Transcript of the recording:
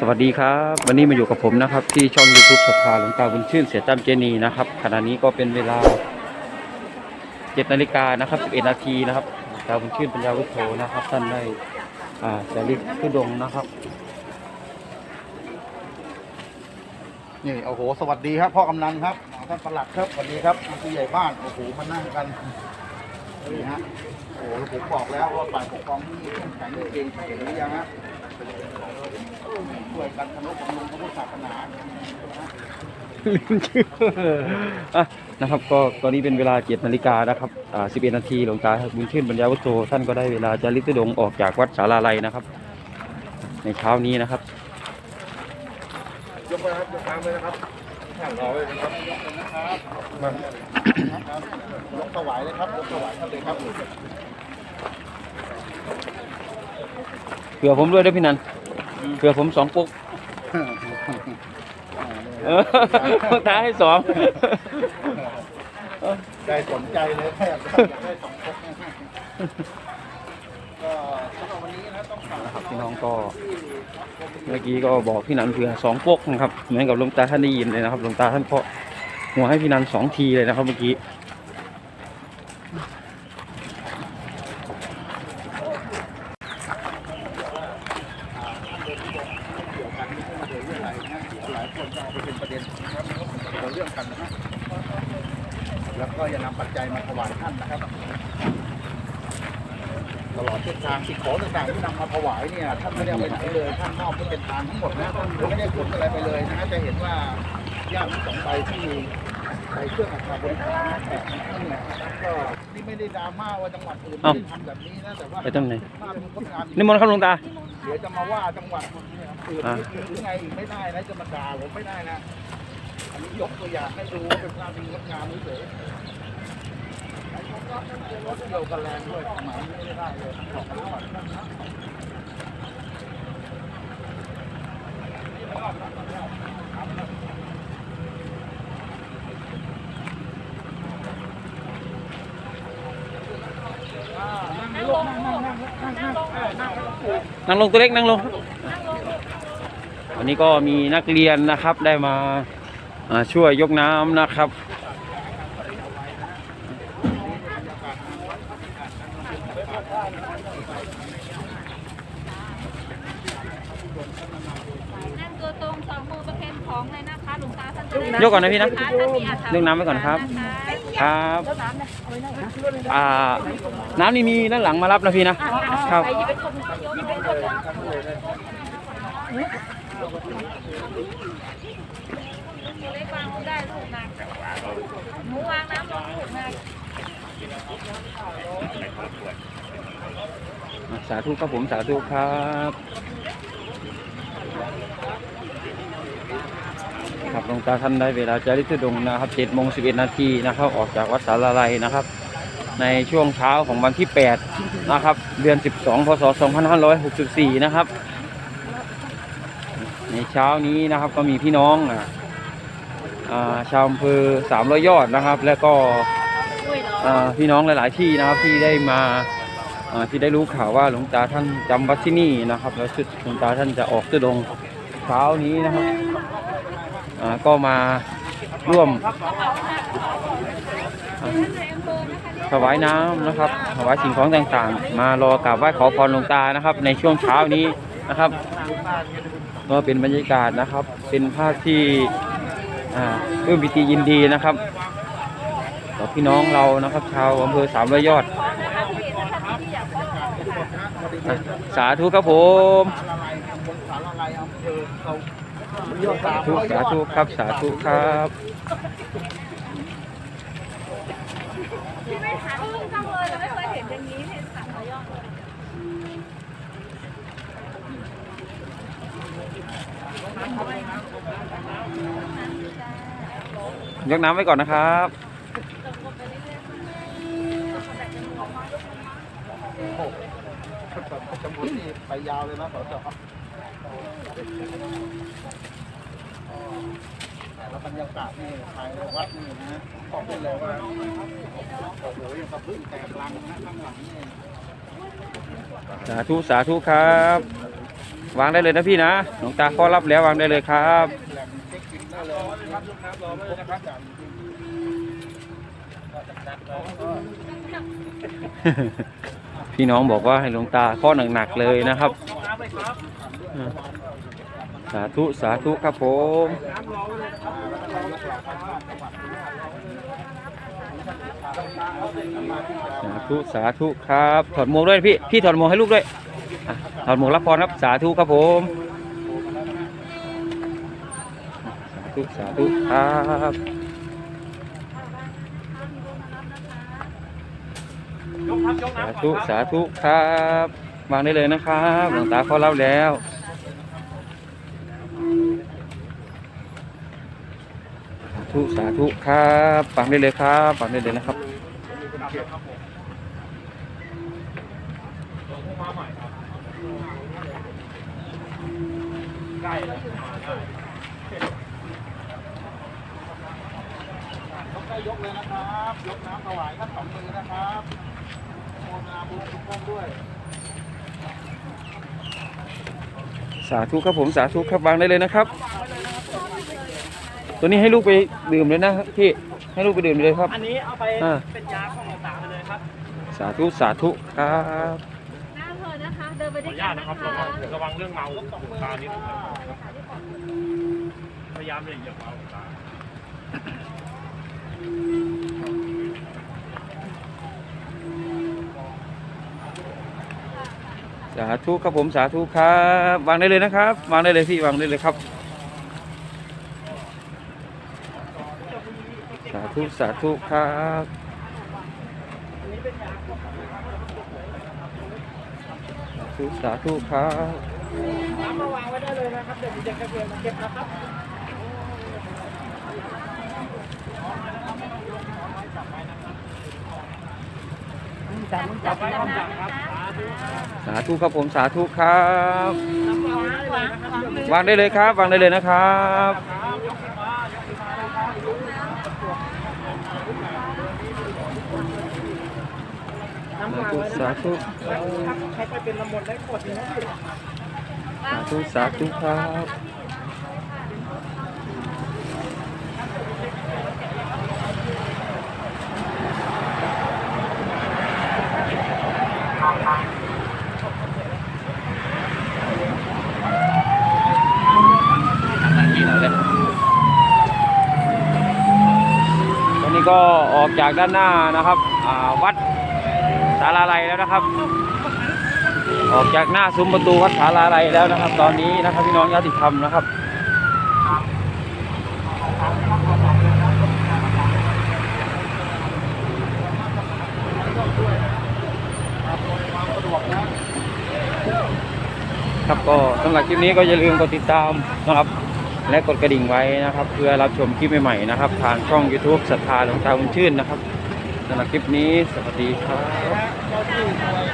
สวัสดีครับ วันนี้มาอยู่กับผมนะครับ ที่ช่อง YouTube ศรัทธาหลวงตาบุญชื่นเสียจำเจนีนะครับขณะนี้ก็เป็นเวลา7นาฬิกานะครับ11นาทีนะครับตาบุญชื่นปัญญาวุฒโธนะครับ ท่านได้อ่าจะริกทุดงนะครับนี่โอ้โหสวัสดีครับพ่อกำนันครับท่านประหลัดครับสวัสดีครับผู้ใหญ่บ้านโอ้โหมานั่งกันนี่ฮะโอ้โหผมบอกแล้วว่าฝ่ายปกครองที่เข้มแข็งจริงเห็นหรือยังฮะ ช่วยกันทนุบำรุงพระพุทธศาสนา ลืมชื่ออะนะครับก็ตอนนี้เป็นเวลา7นาฬิกานะครับอ่า11นาทีหลวงตาบุญชื่นปัญญาวุฒโธท่านก็ได้เวลาจะริกทุดงค์ออกจากวัดสาราลัยนะครับ ในเช้านี้นะครับ ยกไปครับยกตามเลยนะครับแข่งรอเลยนะครับยกเลยนะครับมายกถวายเลยครับยกถวายท่านเลยครับ เผื่อผมด้วยด้วยพี่นัน เผื่อผมสองปุ๊กเออหลวงตาให้สองได้สนใจเลยแค่ได้สองครกก็สำหรับวันนี้นะต้องฝากนะครับพี่น้องก็ เมื่อกี้ก็บอกพี่นันเผื่อสองปุ๊กนะครับเหมือนกับหลวงตาท่านได้ยินเลยนะครับหลวงตาท่านก็หัวให้พี่นันสองทีเลยนะครับเมื่อกี้ เกี่ยวกันไม่ใช่เรื่องอะไรนะหลายคนจะเอาไปเป็นประเด็นนะครับคนเรื่องกันนะฮะ แล้วก็จะนำปัจจัยมาถวายท่านนะครับ ตลอดเส้นทางสิ่งของต่างๆที่นำมาถวายเนี่ยท่านไม่ได้เอาไปไหนเลยท่านมอบให้เป็นทานทั้งหมดนะท่านไม่ได้ขนอะไรไปเลยนะฮะจะเห็นว่าย่ามสองใบที่ใส่เครื่องอัฐบริหารแตกนั่นเนี่ยก็นี่ไม่ได้ดราม่าว่าจังหวัดอื่นไม่ได้ทำแบบนี้นะแต่ว่าไปตรงไหนภาพมันงดงามจริงนิมนต์ครับหลวงตาเดี๋ยวจะมาว่าจังหวัดอื่นอ่าหรือไงอีกไม่ได้นะจะมาด่าผมไม่ได้นะ อันนี้ยกตัวอย่างให้ดูว่าเป็นภาพที่งดงามเฉยๆไอ้ผมก็เป็นรถเดียวกันแรงด้วยสมัยนี้ไม่ได้เลยนั่งลงนั่งนั่งนั่งนั่งลงตัวเล็กนั่งลงวันนี้ก็มีนักเรียนนะครับได้มา ช่วยยกน้ำนะครับนั่งตัวตรงสองมือประเคนของเลยนะคะหลวงตาท่านจะได้ยกก่อนนะพี่นะท่านมีอัฐยกน้ำไว้ก่อนครับนะคะครับอ่าน้ำนี่มีด้านหลังมารับนะพี่นะครับ หนูวางน้ำลงลูกนะสาธุครับผมสาธุครับครับหลวงตาท่านได้เวลาจะริทุดงนะครับ7โมง11นาทีนะครับ ออกจากวัดสารลัยนะครับ ในช่วงเช้าของวันที่8นะครับ เดือน12พศ2564นะครับ ในเช้านี้นะครับก็มีพี่น้องอ่าอ่า ชาวอำเภอสามร้อยยอดนะครับ แล้วก็พี่น้องหลาย ๆ ที่นะครับที่ได้มาที่ได้รู้ข่าวว่าหลวงตาท่านจำวัดที่นี่นะครับ แล้วชุดหลวงตาท่านจะออกตุดงค์เช้านี้นะครับก็มาร่วมถวายน้ำนะครับถวายสิ่งของต่างๆ มารอกราบไหว้ขอพรหลวงตานะครับ ในช่วงเช้านี้นะครับ ก็เป็นบรรยากาศนะครับ เป็นภาพที่ อ่าเอื้อมปิติยินดีนะครับต่อพี่น้องเรานะครับ ชาวอำเภอสามร้อยยอดอะสาธุครับผมสาธุสาธุครับสาธุครับที่ไม่หาที่จังเลยเราไม่เคยเห็นอย่างนี้เห็นสามร้อยยอดเลย ยกน้ำไว้ก่อนนะครับจมูกนี่ไปยาวเลยนะสสแล้วบรรยากาศนี่ภายในวัดนี่นะบอกได้เลยว่าโอ้โหยังกระพึ่งแตกรังนะข้างหลังนี่สาธุสาธุครับ วางได้เลยนะพี่นะหลวงตาขอรับแล้ววางได้เลยครับ แหล่งเช็คอินได้เลยครับลูกน้ำรอไว้เลยนะครับพี่น้องบอกว่าให้หลวงตาข้อหนักๆเลยนะครับ สาธุสาธุครับผมสาธุสาธุครับ ถอดหมวกด้วยพี่ พี่ถอดหมวกให้ลูกด้วยถอดหมวกรับพรครับ สาธุครับผมสา ธุสาธุครับสาธุสาธุครับวางได้เลยนะครับหลวงตาเขาเล่าแล้วสาธุสาธุครับฟังได้เลยครับฟังได้เลยนะครับยกได้ยกเลยนะครับ ยกน้ำถวายครับสองมือนะครับโมนาบุญทุกท่านด้วย สาธุครับผมสาธุครับวางได้เลยนะครับ ตัวนี้ให้ลูกไปดื่มเลยนะพี่ให้ลูกไปดื่มเลยครับ อันนี้เอาไปอ่า เป็นยาของหลวงตาไปเลยครับ สาธุสาธุครับน้าเธอนะคะ เดินไปขอด้วอยนุกัญานตนะนะครับคะระวังระวังเรื่องเมาหลวงตานิดนึงพยายามเลยอย่าเมาหลวงตา สาธุครับผมสาธุครับวางได้เลยนะครับ วางได้เลยพี่วางได้เลยครับ สาธุสาธุครับสาธุสาธุครับน้ำมาวางไว้ได้เลยนะครับเดี๋ยวผมจะเก็บเก็บนะครับ จับจับไปน้ำจับครับสาธุครับผมสาธุครับวางได้เลยครับวางได้เลยนะครับสาธุสาธุใช้ไปเป็นน้ำมนต์ได้ขวดหนึงนะสาธุสาธุครับ ตอนนี้ก็ ออกจากด้านหน้านะครับวัดสาราไลแล้วนะครับ ออกจากหน้าซุ้มประตูวัดสาราไลแล้วนะครับ ตอนนี้นะครับพี่น้องญาติธรรมนะครับครับก็สำหรับคลิปนี้ก็อย่าลืมกดติดตามนะครับ และกดกระดิ่งไว้นะครับ เพื่อรับชมคลิปใหม่ๆนะครับ ทางช่อง YouTube ศรัทธาหลวงตาบุญชื่นนะครับสำหรับคลิปนี้สวัสดีครับ